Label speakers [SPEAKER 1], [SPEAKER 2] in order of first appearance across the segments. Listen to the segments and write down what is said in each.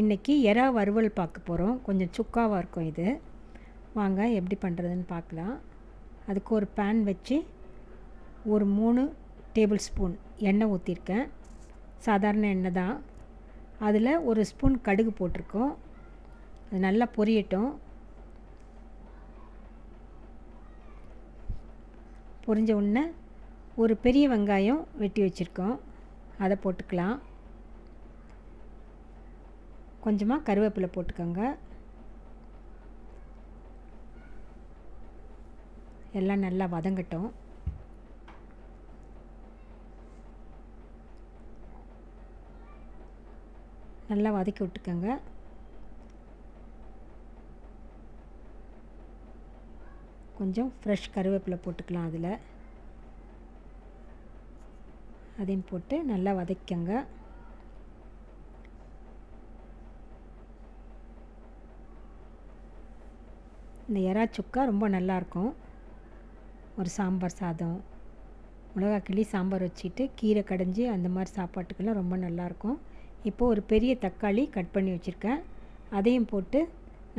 [SPEAKER 1] இன்றைக்கி எறா வறுவல் பார்க்க போகிறோம் கொஞ்சம் சுக்காவாக இருக்கும் இது. வாங்க எப்படி பண்ணுறதுன்னு பார்க்கலாம். அதுக்கு ஒரு பேன் வச்சு ஒரு மூணு டேபிள் ஸ்பூன் எண்ணெய் ஊற்றிருக்கேன் சாதாரண எண்ணெய் தான். அதில் ஒரு ஸ்பூன் கடுகு போட்டிருக்கோம். அது நல்லா பொரியட்டும். பொரிஞ்ச உடனே ஒரு பெரிய வெங்காயம் வெட்டி வச்சுருக்கோம். அதை போட்டுக்கலாம். கொஞ்சமாக கருவேப்பிலை போட்டுக்கோங்க. எல்லாம் நல்லா வதங்கட்டும். நல்லா வதக்கி விட்டுக்கோங்க. கொஞ்சம் ஃப்ரெஷ் கருவேப்பிலை போட்டுக்கலாம் அதில். அதையும் போட்டு நல்லா வதக்கிக்கோங்க. இந்த எறா சுக்கா ரொம்ப நல்லாயிருக்கும். ஒரு சாம்பார் சாதம் மிளகா கிளி சாம்பார் வச்சுட்டு கீரை கடைஞ்சி அந்த மாதிரி சாப்பாட்டுக்கெல்லாம் ரொம்ப நல்லாயிருக்கும். இப்போது ஒரு பெரிய தக்காளி கட் பண்ணி வச்சுருக்கேன். அதையும் போட்டு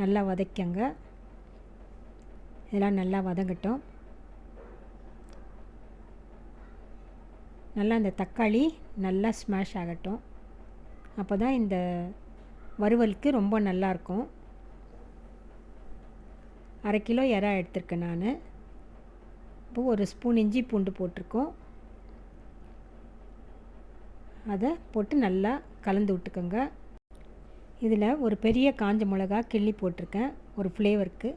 [SPEAKER 1] நல்லா வதக்கங்க இதெல்லாம் நல்லா வதங்கட்டும். நல்லா இந்த தக்காளி நல்லா ஸ்மாஷ் ஆகட்டும். அப்போ தான் இந்த வறுவலுக்கு ரொம்ப நல்லாயிருக்கும். அரை கிலோ இறா எடுத்திருக்கேன் நான். இப்போ ஒரு ஸ்பூன் இஞ்சி பூண்டு போட்டிருக்கோம். அதை போட்டு நல்லா கலந்து விட்டுக்கோங்க. இதில் ஒரு பெரிய காஞ்ச மிளகா கிள்ளி போட்டிருக்கேன் ஒரு ஃப்ளேவருக்கு.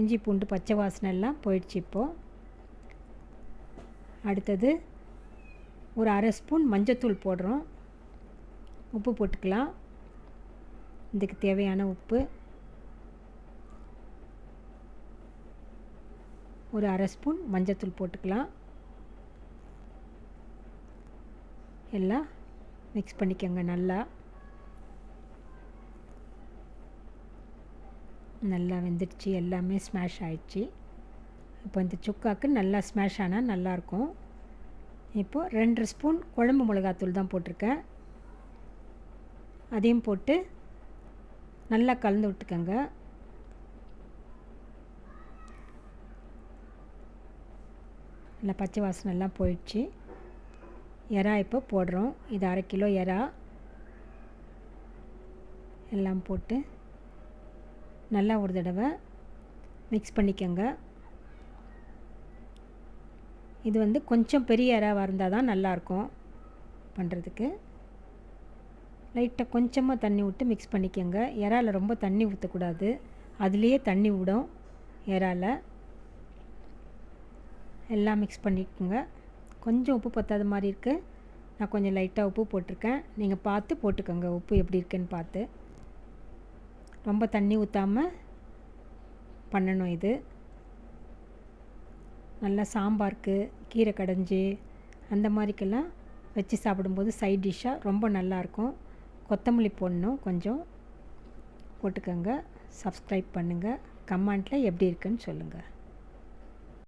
[SPEAKER 1] இஞ்சி பூண்டு பச்சை வாசனை எல்லாம் போயிடுச்சு இப்போது அடுத்தது ஒரு அரை ஸ்பூன் மஞ்சத்தூள் போடுறோம். உப்பு போட்டுக்கலாம். இதுக்கு தேவையான உப்பு. ஒரு அரை ஸ்பூன் மஞ்சத்தூள் போட்டுக்கலாம். எல்லாம் மிக்ஸ் பண்ணிக்கோங்க நல்லா. நல்லா வெந்துடுச்சு எல்லாமே ஸ்மாஷ் ஆயிடுச்சு. இப்போ இந்த சுக்காக்கு நல்லா ஸ்மாஷ் ஆனால் நல்லாயிருக்கும். இப்போது ரெண்டு ஸ்பூன் குழம்பு மிளகாத்தூள் தான் போட்டிருக்கேன். அதையும் போட்டு நல்லா கலந்து விட்டுக்கோங்க. நல்லா பச்சை வாசனைலாம் போயிடுச்சு. எறா இப்போ போடுறோம். இது அரை கிலோ எறா எல்லாம் போட்டு நல்லா ஒரு தடவை மிக்ஸ் பண்ணிக்கோங்க. இது வந்து கொஞ்சம் பெரிய எறாவாக இருந்தால் தான் நல்லாயிருக்கும் பண்ணுறதுக்கு லைட்டாக கொஞ்சமாக தண்ணி விட்டு மிக்ஸ் பண்ணிக்கோங்க. இறால ரொம்ப தண்ணி ஊற்றக்கூடாது அதுலேயே தண்ணி விடும் இறால. எல்லாம் மிக்ஸ் பண்ணிக்கோங்க. கொஞ்சம் உப்பு பத்தாத மாதிரி இருக்குது நான் கொஞ்சம் லைட்டாக உப்பு போட்டிருக்கேன். நீங்கள் பார்த்து போட்டுக்கோங்க. உப்பு எப்படி இருக்குன்னு பார்த்து. ரொம்ப தண்ணி ஊற்றாமல் பண்ணணும் இது. நல்லா சாம்பாருக்கு கீரை கடைஞ்சி அந்த மாதிரிக்கெல்லாம் வச்சு சாப்பிடும்போது சைட் டிஷ்ஷாக ரொம்ப நல்லாயிருக்கும் கொத்தமல்லி போடணும் கொஞ்சம். போட்டுக்கோங்க. சப்ஸ்கிரைப் பண்ணுங்கள் கமெண்ட்டில் எப்படி இருக்குன்னு சொல்லுங்கள்